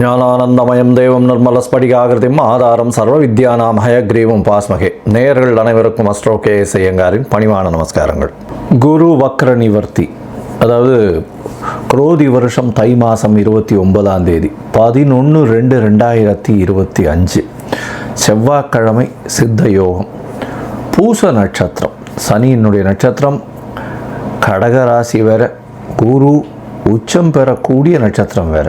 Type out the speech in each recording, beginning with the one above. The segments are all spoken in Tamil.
ஞானானந்தமயம் தேவம் நிர்மலஸ்படிகாகிருதிம் ஆதாரம் சர்வ வித்யானாம் ஹயக்ரீவம் பாஸ்மகே. நேயர்கள் அனைவருக்கும் அஸ்ட்ரோ கே எஸ் ஐயங்காரின் பணிவான நமஸ்காரங்கள். குரு வக்ர நிவர்த்தி அதாவது குரோதி வருஷம் தை மாதம் இருபத்தி ஒன்பதாம் தேதி பதினொன்று ரெண்டு ரெண்டாயிரத்தி இருபத்தி அஞ்சு. செவ்வாய்க்கிழமை சித்த யோகம் பூச நட்சத்திரம் சனியினுடைய நட்சத்திரம் கடகராசி வேற குரு உச்சம் பெறக்கூடிய நட்சத்திரம் வேற.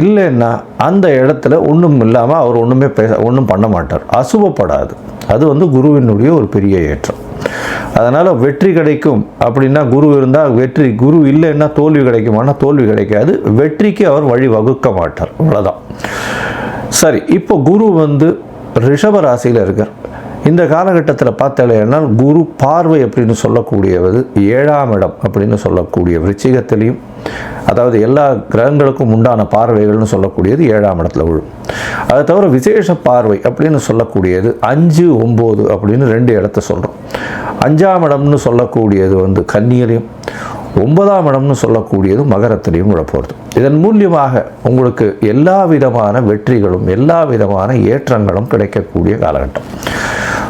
இல்லைன்னா அந்த இடத்துல ஒன்றும் இல்லாமல் அவர் ஒன்றுமே பேச ஒன்றும் பண்ண மாட்டார். அசுபப்படாது அது வந்து குருவினுடைய ஒரு பெரிய ஏற்றம். அதனால் வெற்றி கிடைக்கும் அப்படின்னா குரு இருந்தால் வெற்றி குரு இல்லைன்னா தோல்வி கிடைக்குமானா தோல்வி கிடைக்காது. வெற்றிக்கு அவர் வழி வகுக்க மாட்டார். அவ்வளோதான் சரி இப்போ குரு வந்து ரிஷப ராசியில் இருக்கார். இந்த காலகட்டத்தில் பார்த்தாலேனால் குரு பார்வை அப்படின்னு சொல்லக்கூடியவது ஏழாம் இடம் அப்படின்னு சொல்லக்கூடிய விருச்சிகத்திலையும் அதாவது எல்லா கிரகங்களுக்கும் உண்டான பார்வைகள்னு சொல்லக்கூடியது ஏழாம் இடத்துல விழும் அதை தவிர விசேஷ பார்வை அப்படின்னு சொல்லக்கூடியது அஞ்சு ஒம்பது அப்படின்னு ரெண்டு இடத்த சொல்கிறோம் அஞ்சாம் இடம்னு சொல்லக்கூடியது வந்து கன்னியிலையும் ஒன்பதாம் இடம்னு சொல்லக்கூடியது மகரத்திலையும் கூட போகிறது இதன் மூலியமாக உங்களுக்கு எல்லா விதமான வெற்றிகளும் எல்லா விதமான ஏற்றங்களும் கிடைக்கக்கூடிய காலகட்டம்.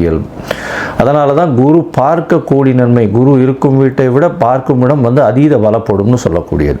இயல்பு அதனால தான் குரு பார்க்கக்கூடிய நன்மை. குரு இருக்கும் வீட்டை விட பார்க்கும் இடம் வந்து அதீத பலப்படும்னு சொல்லக்கூடியது.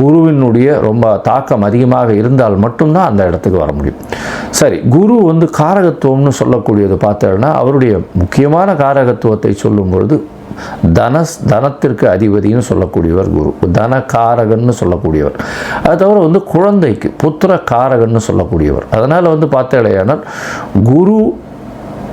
குருவினுடைய ரொம்ப தாக்கம் அதிகமாக இருந்தால் மட்டும்தான் அந்த இடத்துக்கு வர முடியும். சரி குரு வந்து காரகத்துவம்னு சொல்லக்கூடியது பார்த்தோன்னா அவருடைய முக்கியமான காரகத்துவத்தை சொல்லும் பொழுது தனஸ் தனத்திற்கு அதிபதினு சொல்லக்கூடியவர் குரு. தன காரகன்னு சொல்லக்கூடியவர். அது தவிர வந்து குழந்தைக்கு புத்திர காரகன்னு சொல்லக்கூடியவர். அதனால் வந்து பார்த்தேடையானால் குரு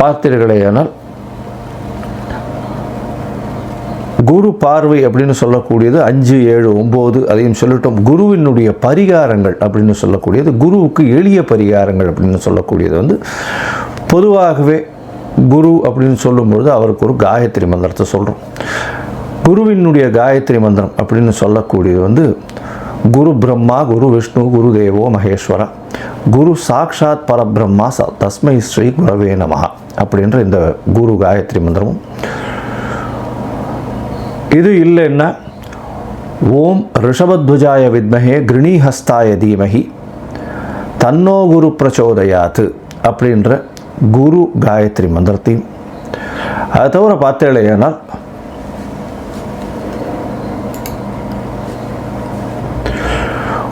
பார்த்தீர்களேயானால் குரு பார்வை அப்படின்னு சொல்லக்கூடியது அஞ்சு ஏழு ஒம்பது அதையும் சொல்லிட்டோம். குருவினுடைய பரிகாரங்கள் அப்படின்னு சொல்லக்கூடியது குருவுக்கு எளிய பரிகாரங்கள் அப்படின்னு சொல்லக்கூடியது வந்து பொதுவாகவே குரு அப்படின்னு சொல்லும்பொழுது அவருக்கு ஒரு காயத்ரி மந்திரத்தை சொல்கிறோம் குருவினுடைய காயத்ரி மந்திரம் அப்படின்னு சொல்லக்கூடியது வந்து குரு பிரம்மா குரு விஷ்ணு குரு தேவோ மகேஸ்வர. குரு சாக்ஷாத் பரபிரம்மா ச தஸ்மை ஸ்ரீ குரவே நமஹா அப்படின்ற இந்த குரு காயத்ரி மந்திரமும். இது இல்லைன்னா ஓம் ரிஷபத்வஜாய வித்மஹே கிருணிஹஸ்தாய தீமஹி தன்னோ குரு பிரச்சோதயாத்து அப்படின்ற குரு காயத்ரி மந்திரத்தையும். அதை தவிர பார்த்தேன் ஏன்னால்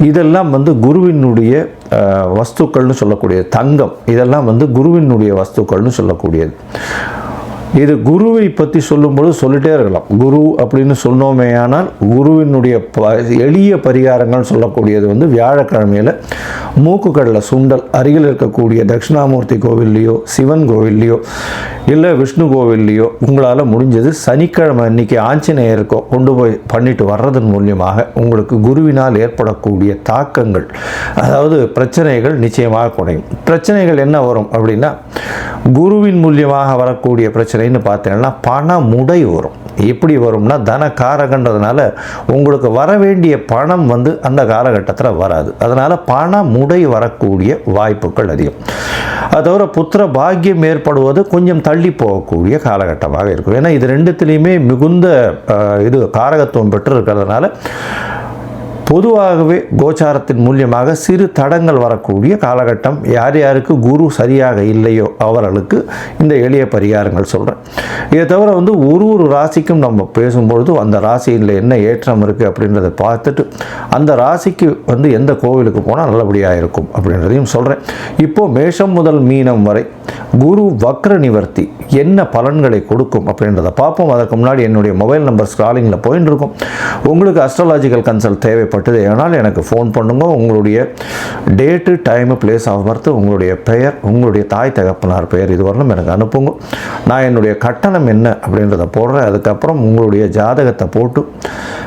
இதெல்லாம் வந்து குருவினுடைய வஸ்துக்கள்னு சொல்லக்கூடியது தங்கம். இதெல்லாம் வந்து குருவினுடைய வஸ்துக்கள்னு சொல்லக்கூடியது. இது குருவை பற்றி சொல்லும்போது சொல்லிட்டே இருக்கலாம். குரு அப்படின்னு சொன்னோமே ஆனால் குருவினுடைய ப எளிய பரிகாரங்கள் சொல்லக்கூடியது வந்து வியாழக்கிழமையில் மூக்குக்கடலை சுண்டல் அருகில் இருக்கக்கூடிய தட்சிணாமூர்த்தி கோவில்லையோ சிவன் கோவில்லையோ இல்லை விஷ்ணு கோவில்லையோ உங்களால் முடிஞ்சது சனிக்கிழமை அன்னைக்கு ஆஞ்சநேயருக்கோ கொண்டு போய் பண்ணிட்டு வர்றதன் மூலியமாக உங்களுக்கு குருவினால் ஏற்படக்கூடிய தாக்கங்கள் அதாவது பிரச்சனைகள் நிச்சயமாக குறையும். பிரச்சனைகள் என்ன வரும் அப்படின்னா குருவின் மூலியமாக வரக்கூடிய பிரச்சனைன்னு பார்த்தீங்கன்னா பண முடை வரும். எப்படி வரும்னா தன காரகன்றதுனால உங்களுக்கு வர வேண்டிய பணம் வந்து அந்த காலகட்டத்தில் வராது. அதனால் பண முடை வரக்கூடிய வாய்ப்புகள் அதிகம். அது தவிர புத்திர பாக்கியம் ஏற்படுவது கொஞ்சம் தள்ளி போகக்கூடிய காலகட்டமாக இருக்கும். ஏன்னா இது ரெண்டுத்துலேயுமே மிகுந்த இது காரகத்துவம் பெற்று இருக்கிறதுனால பொதுவாகவே கோச்சாரத்தின் மூலியமாக சிறு தடங்கள் வரக்கூடிய காலகட்டம் யார் யாருக்கு குரு சரியாக இல்லையோ அவர்களுக்கு இந்த எளிய பரிகாரங்கள் சொல்கிறேன் இதை தவிர வந்து ஒரு ஒரு ராசிக்கும் நம்ம பேசும்பொழுது அந்த ராசியில் என்ன ஏற்றம் இருக்குது அப்படின்றத பார்த்துட்டு அந்த ராசிக்கு வந்து எந்த கோவிலுக்கு போனால் நல்லபடியாக இருக்கும் அப்படின்றதையும் சொல்கிறேன் இப்போது மேஷம் முதல் மீனம் வரை குரு வக்ர நிவர்த்தி என்ன பலன்களை கொடுக்கும் அப்படின்றத பார்ப்போம். அதற்கு முன்னாடி என்னுடைய மொபைல் நம்பர் ஸ்க்ராலிங்கில் போயின்னு இருக்கும். உங்களுக்கு அஸ்ட்ராலாஜிக்கல் கன்சல்ட் தேவைப்படும். தேவைப்பட்டது ஏனால் எனக்கு ஃபோன் பண்ணுங்க உங்களுடைய date time place of birth உங்களுடைய பெயர் உங்களுடைய தாய் தகப்பனார் பெயர் இதுவரையிலும் எனக்கு அனுப்புங்க. நான் என்னுடைய கட்டணம் என்ன அப்படின்றத போடுறேன். அதுக்கப்புறம் உங்களுடைய ஜாதகத்தை போட்டு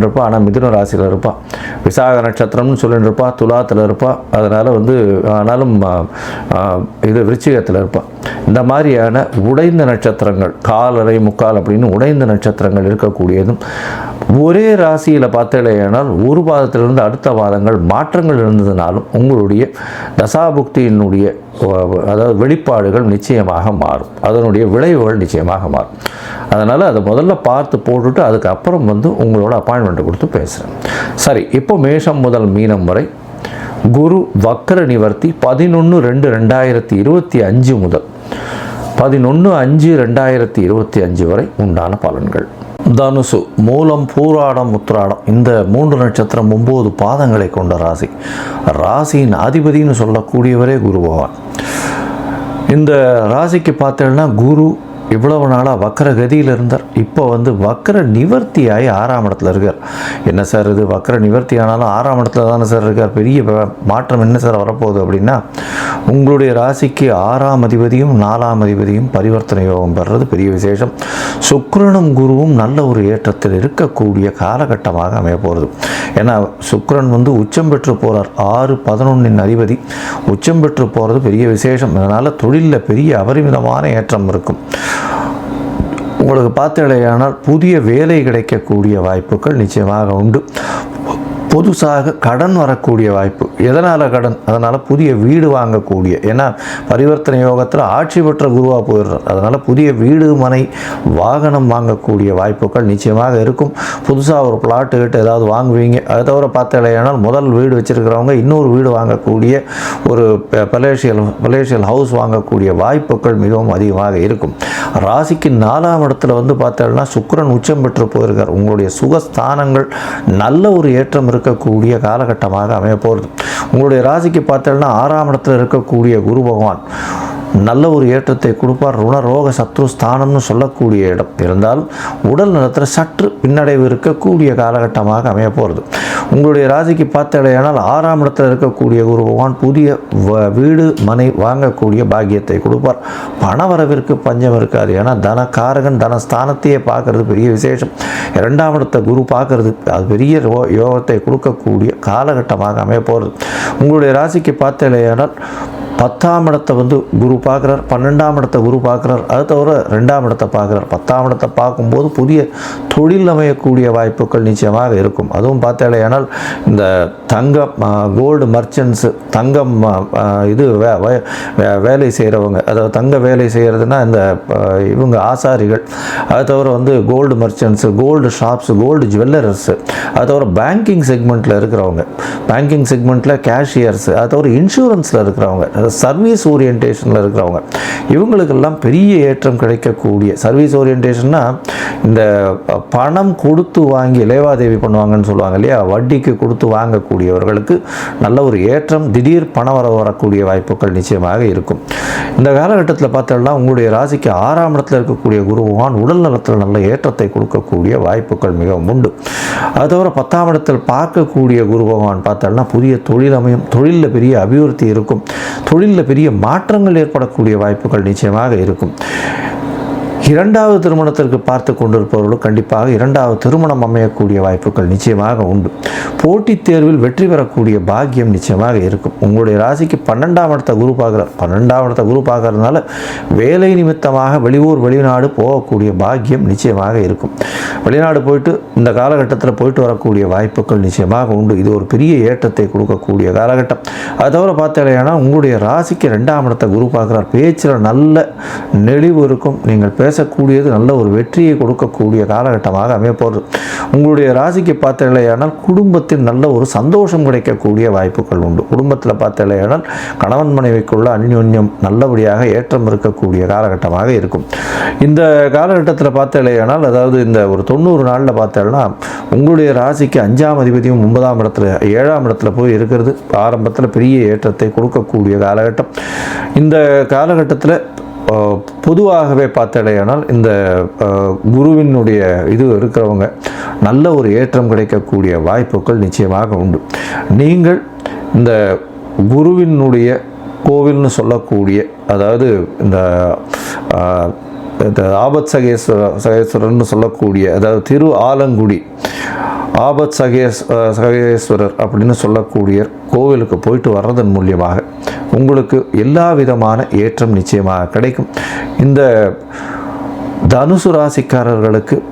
சொல்லிட்டு ஆனால் மிதுன ராசியில் இருப்பாள் விசாக நட்சத்திரம்னு சொல்லிட்டு இருப்பா துலாத்தில் இருப்பா. அதனால் வந்து ஆனாலும் இது விருச்சிகத்தில் இருப்பாள் இந்த மாதிரியான உடைந்த நட்சத்திரங்கள் காலரை முக்கால் அப்படின்னு உடைந்த நட்சத்திரங்கள் இருக்கக்கூடியதும் ஒரே ராசியில் பார்த்தலையானால் ஒரு மாதத்திலிருந்து அடுத்த மாதங்கள் மாற்றங்கள் இருந்ததுனாலும் உங்களுடைய தசாபுக்தியினுடைய அதாவது வெளிப்பாடுகள் நிச்சயமாக மாறும். அதனுடைய விளைவுகள் நிச்சயமாக மாறும். அதனால் அதை முதல்ல பார்த்து போட்டுட்டு அதுக்கப்புறம் வந்து உங்களோட அப்பாயின்மெண்ட் கொடுத்து பேசுகிறேன் சரி இப்போ மேஷம் முதல் மீனம் வரை குரு வக்கர நிவர்த்தி பதினொன்று ரெண்டு ரெண்டாயிரத்தி இருபத்தி அஞ்சு முதல் பதினொன்று அஞ்சு ரெண்டாயிரத்தி இருபத்தி அஞ்சு வரை உண்டான பலன்கள். தனுசு மூலம் பூராடம் உத்திராடம். இந்த மூன்று நட்சத்திரம் ஒம்பது பாதங்களை கொண்ட ராசி. ராசியின் அதிபதினு சொல்லக்கூடியவரே குரு பகவான். இந்த ராசிக்கு பார்த்தேன்னா குரு இவ்வளவு நாளாக வக்கர கதியில் இருந்தார். இப்போ வந்து வக்கர நிவர்த்தியாகி ஆறாம் இடத்துல இருக்கார். என்ன சார் இது? வக்கர நிவர்த்தி ஆனாலும் ஆறாம் இடத்துல தானே சார் இருக்கார். பெரிய மாற்றம் என்ன சார் வரப்போகுது அப்படின்னா உங்களுடைய ராசிக்கு ஆறாம் அதிபதியும் நாலாம் அதிபதியும் பரிவர்த்தனை யோகம் பெறுறது பெரிய விசேஷம். சுக்கிரனும் குருவும் நல்ல ஒரு ஏற்றத்தில் இருக்கக்கூடிய காலகட்டமாக அமைய போகிறது ஏன்னா சுக்கிரன் வந்து உச்சம் பெற்று போகிறார் ஆறு பதினொன்றின் அதிபதி. உச்சம் பெற்று போகிறது பெரிய விசேஷம். அதனால் தொழிலில் பெரிய அபரிமிதமான ஏற்றம் இருக்கும். உங்களுக்கு பார்த்தீங்களேயானால் புதிய வேலை கிடைக்கக்கூடிய வாய்ப்புகள் நிச்சயமாக உண்டு. புதுசாக கடன் வரக்கூடிய வாய்ப்பு. எதனால் கடன்? அதனால் புதிய வீடு வாங்கக்கூடிய. ஏன்னா பரிவர்த்தனை யோகத்தில் ஆட்சி பெற்ற குருவாக போயிடுறார். அதனால் புதிய வீடு மனை வாகனம் வாங்கக்கூடிய வாய்ப்புகள் நிச்சயமாக இருக்கும். புதுசாக ஒரு பிளாட்டு கிட்ட ஏதாவது வாங்குவீங்க. அதை தவிர பார்த்தலையானால் முதல் வீடு வச்சுருக்கிறவங்க இன்னொரு வீடு வாங்கக்கூடிய ஒரு பலேஷியல் பலேஷியல் ஹவுஸ் வாங்கக்கூடிய வாய்ப்புகள் மிகவும் அதிகமாக இருக்கும். ராசிக்கு நாலாம் இடத்துல வந்து பார்த்தேன்னா சுக்கரன் உச்சம் பெற்று போயிருக்கார். உங்களுடைய சுகஸ்தானங்கள் நல்ல ஒரு ஏற்றம் இருக்கக்கூடிய காலகட்டமாக அமைய போகிறது உங்களுடைய ராசிக்கு பார்த்தோம்னா ஆறாம் இடத்துல இருக்கக்கூடிய குரு பகவான். நல்ல ஒரு ஏற்றத்தை கொடுப்பார். ருணரோக சத்ரு ஸ்தானம்னு சொல்லக்கூடிய இடம். இருந்தாலும் உடல் நலத்தில் சற்று பின்னடைவு இருக்கக்கூடிய காலகட்டமாக அமைய போகிறது உங்களுடைய ராசிக்கு பார்த்தடையானால் ஆறாம் இடத்துல இருக்கக்கூடிய குரு பகவான் புதிய வ- வீடு மனை வாங்கக்கூடிய பாக்கியத்தை கொடுப்பார். பணவரவிற்கு பஞ்சம் இருக்காது. ஏன்னா தனக்காரகன் தனஸ்தானத்தையே பார்க்கறது பெரிய விசேஷம். இரண்டாம் இடத்தை குரு பார்க்கறது அது பெரிய ரோ- யோகத்தை கொடுக்கக்கூடிய காலகட்டமாக அமைய போகிறது உங்களுடைய ராசிக்கு பார்த்தலையானால் பத்தாம் இடத்தை வந்து குரு பார்க்குறார் பன்னெண்டாம் இடத்தை குரு பார்க்குறார். அது தவிர ரெண்டாம் இடத்தை பார்க்குறார். பத்தாம் இடத்தை பார்க்கும்போது புதிய தொழில் அமையக்கூடிய வாய்ப்புகள் நிச்சயமாக இருக்கும். அதுவும் பார்த்தாலேயானால் இந்த தங்கம் கோல்டு மர்ச்சன்ட்ஸு தங்கம் இது வே- வே- வே- வேலை செய்கிறவங்க அதாவது தங்க வேலை செய்கிறதுனா இந்த இவங்க ஆசாரிகள். அது தவிர வந்து gold merchants gold shops gold jewellers அது தவிர பேங்கிங் செக்மெண்ட்டில் இருக்கிறவங்க பேங்கிங் செக்மெண்ட்டில் கேஷியர்ஸு அது தவிர இன்சூரன்ஸில் இருக்கிறவங்க. சர்வீஸ் ஓரியன்டேஷனில் இருக்கிறவங்க இவங்களுக்கெல்லாம் பெரிய ஏற்றம் கிடைக்கக்கூடிய சர்வீஸ் ஓரியன்டேஷன்னா இந்த பணம் கொடுத்து வாங்கி லேவாதேவி பண்ணுவாங்கன்னு சொல்லுவாங்க இல்லையா? வட்டிக்கு கொடுத்து வாங்கக்கூடியவர்களுக்கு நல்ல ஒரு ஏற்றம் திடீர் பணம் வர வரக்கூடிய வாய்ப்புகள் நிச்சயமாக இருக்கும். இந்த காலகட்டத்தில் பார்த்தோம்னா உங்களுடைய ராசிக்கு ஆறாம் இடத்துல இருக்கக்கூடிய குரு பகவான் உடல் நலத்தில் நல்ல ஏற்றத்தை கொடுக்கக்கூடிய வாய்ப்புகள் மிகவும் உண்டு. அது தவிர பத்தாம் இடத்தில் பார்க்கக்கூடிய குரு பகவான் பார்த்தோம்னா புதிய தொழில் அமையும் தொழிலில் பெரிய அபிவிருத்தி இருக்கும். தொழிலில் பெரிய மாற்றங்கள் ஏற்படக்கூடிய வாய்ப்புகள் நிச்சயமாக இருக்கும். இரண்டாவது திருமணத்திற்கு பார்த்து கொண்டிருப்பவர்களும் கண்டிப்பாக இரண்டாவது திருமணம் அமையக்கூடிய வாய்ப்புகள் நிச்சயமாக உண்டு. போட்டித் தேர்வில் வெற்றி பெறக்கூடிய பாக்கியம் நிச்சயமாக இருக்கும். உங்களுடைய ராசிக்கு பன்னெண்டாம் இடத்த குரு பார்க்குறார் பன்னெண்டாம் இடத்த குரு பார்க்கறதுனால வேலை நிமித்தமாக வெளியூர் வெளிநாடு போகக்கூடிய பாக்கியம் நிச்சயமாக இருக்கும். வெளிநாடு போயிட்டு இந்த காலகட்டத்தில் போயிட்டு வரக்கூடிய வாய்ப்புகள் நிச்சயமாக உண்டு. இது ஒரு பெரிய ஏற்றத்தை கொடுக்கக்கூடிய காலகட்டம். அது தவிர பார்த்தீங்கன்னா உங்களுடைய ராசிக்கு ரெண்டாம் இடத்த குரு பார்க்குறார். பேச்சில் நல்ல நெளிவு இருக்கும். நீங்கள் பேசக்கூடியது நல்ல ஒரு வெற்றியை கொடுக்கக்கூடிய காலகட்டமாக அமையப்போகிறது உங்களுடைய ராசிக்கு பார்த்தீங்களேயானால் குடும்பத்தில் நல்ல ஒரு சந்தோஷம் கிடைக்கக்கூடிய வாய்ப்புகள் உண்டு. குடும்பத்தில் பார்த்தீங்களேயானால் கணவன் மனைவிக்குள்ள அந்யோன்யம் நல்லபடியாக ஏற்றம் இருக்கக்கூடிய காலகட்டமாக இருக்கும். இந்த காலகட்டத்தில் பார்த்தீங்களேயானால் அதாவது இந்த ஒரு தொண்ணூறு நாளில் பார்த்தோம்னா உங்களுடைய ராசிக்கு அஞ்சாம் அதிபதியும் ஒன்பதாம் இடத்துல ஏழாம் இடத்துல போய் இருக்கிறது. ஆரம்பத்தில் பெரிய ஏற்றத்தை கொடுக்கக்கூடிய காலகட்டம். இந்த காலகட்டத்தில் பொதுவாகவே பார்த்தடையானால் இந்த குருவினுடைய இது இருக்கிறவங்க நல்ல ஒரு ஏற்றம் கிடைக்கக்கூடிய வாய்ப்புகள் நிச்சயமாக உண்டு. நீங்கள் இந்த குருவினுடைய கோவில்னு சொல்லக்கூடிய அதாவது இந்த ஆபத் சகேஸ்வர சகேஸ்வரர்னு சொல்லக்கூடிய அதாவது திரு ஆலங்குடி ஆபத் சகேஸ் சகேஸ்வரர் அப்படின்னு சொல்லக்கூடிய கோவிலுக்கு போயிட்டு வர்றதன் மூலியமாக உங்களுக்கு எல்லா விதமான ஏற்றம் நிச்சயமாக கிடைக்கும். இந்த தனுசு ராசிக்காரர்களுக்கு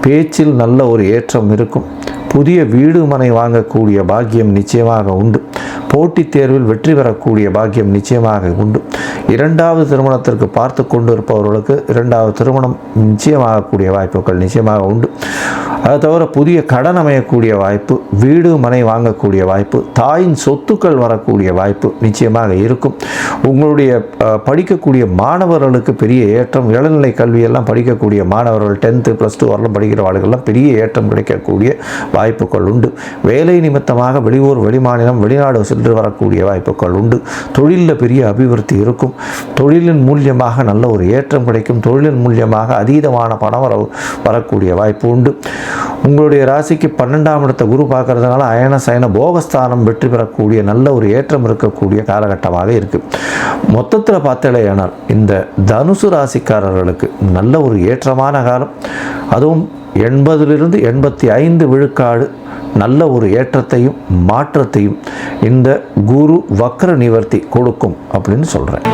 பேச்சில் நல்ல ஒரு ஏற்றம் இருக்கும். புதிய வீடு மனை வாங்கக்கூடிய பாக்கியம் நிச்சயமாக உண்டு. போட்டித் தேர்வில் வெற்றி பெறக்கூடிய பாக்கியம் நிச்சயமாக உண்டு. இரண்டாவது திருமணத்திற்கு பார்த்து கொண்டு இருப்பவர்களுக்கு இரண்டாவது திருமணம் நிச்சயமாகக்கூடிய வாய்ப்புகள் நிச்சயமாக உண்டு. அதை தவிர புதிய கடன் அமையக்கூடிய வாய்ப்பு வீடு மனை வாங்கக்கூடிய வாய்ப்பு தாயின் சொத்துக்கள் வரக்கூடிய வாய்ப்பு நிச்சயமாக இருக்கும். உங்களுடைய படிக்கக்கூடிய மாணவர்களுக்கு பெரிய ஏற்றம் இளநிலை கல்வியெல்லாம் படிக்கக்கூடிய மாணவர்கள் டென்த்து ப்ளஸ் டூ வரலாம் படிக்கிறவர்களுக்கெல்லாம் பெரிய ஏற்றம் கிடைக்கக்கூடிய வாய்ப்புகள் உண்டு. வேலை நிமித்தமாக வெளியூர் வெளிமாநிலம் வெளிநாடு சென்று வரக்கூடிய வாய்ப்புகள் உண்டு. தொழிலில் பெரிய அபிவிருத்தி இருக்கும். தொழிலின் மூலியமாக நல்ல ஒரு ஏற்றம் கிடைக்கும். தொழிலின் மூலியமாக அதீதமான பணம் வர வரக்கூடிய வாய்ப்பு உண்டு. உங்களுடைய ராசிக்கு பன்னெண்டாம் இடத்த குரு பார்க்கறதுனால அயன சயன போகஸ்தானம் வெற்றி பெறக்கூடிய நல்ல ஒரு ஏற்றம் இருக்கக்கூடிய காலகட்டமாக இருக்கு. மொத்தத்தில் பார்த்தலையானால் இந்த தனுசு ராசிக்காரர்களுக்கு நல்ல ஒரு ஏற்றமான காலம். அதுவும் எண்பதிலிருந்து எண்பத்தி ஐந்து விழுக்காடு நல்ல ஒரு ஏற்றத்தையும் மாற்றத்தையும் இந்த குரு வக்ர நிவர்த்தி கொடுக்கும் அப்படின்னு சொல்கிறேன்